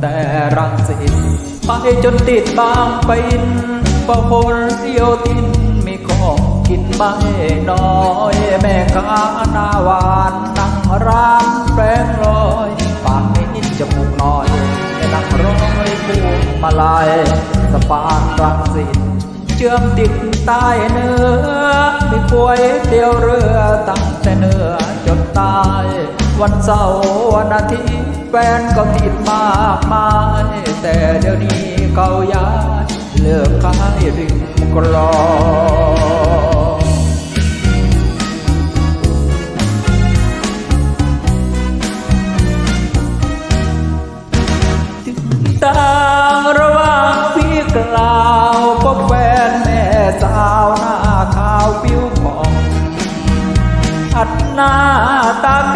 แต่รังสิตไปจนติดบางไปอินพหลโยธินมีของกินไม่น้อยแม่ค้าหน้าหวานนั่งร้านแปรงลอยปากนิดจมูกน้อยแต่นั่งร้อยพวงมาลายสะพานรังสิตเชื่อมดินใต้เนื้อมีก๋วยเตียวเรือตั้งแต่เนื้อจนตาย วันเสาร์วันอาทิตย์แฟนก็ติดมากมายแต่เดี๋ยวนี้เขาย้ายเลิกขายริมกลองต่างระหว่างพี่กล่าวพบแฟนแม่สาวหน้าขาวผิวผ่องอัดหน้าตาแก้ม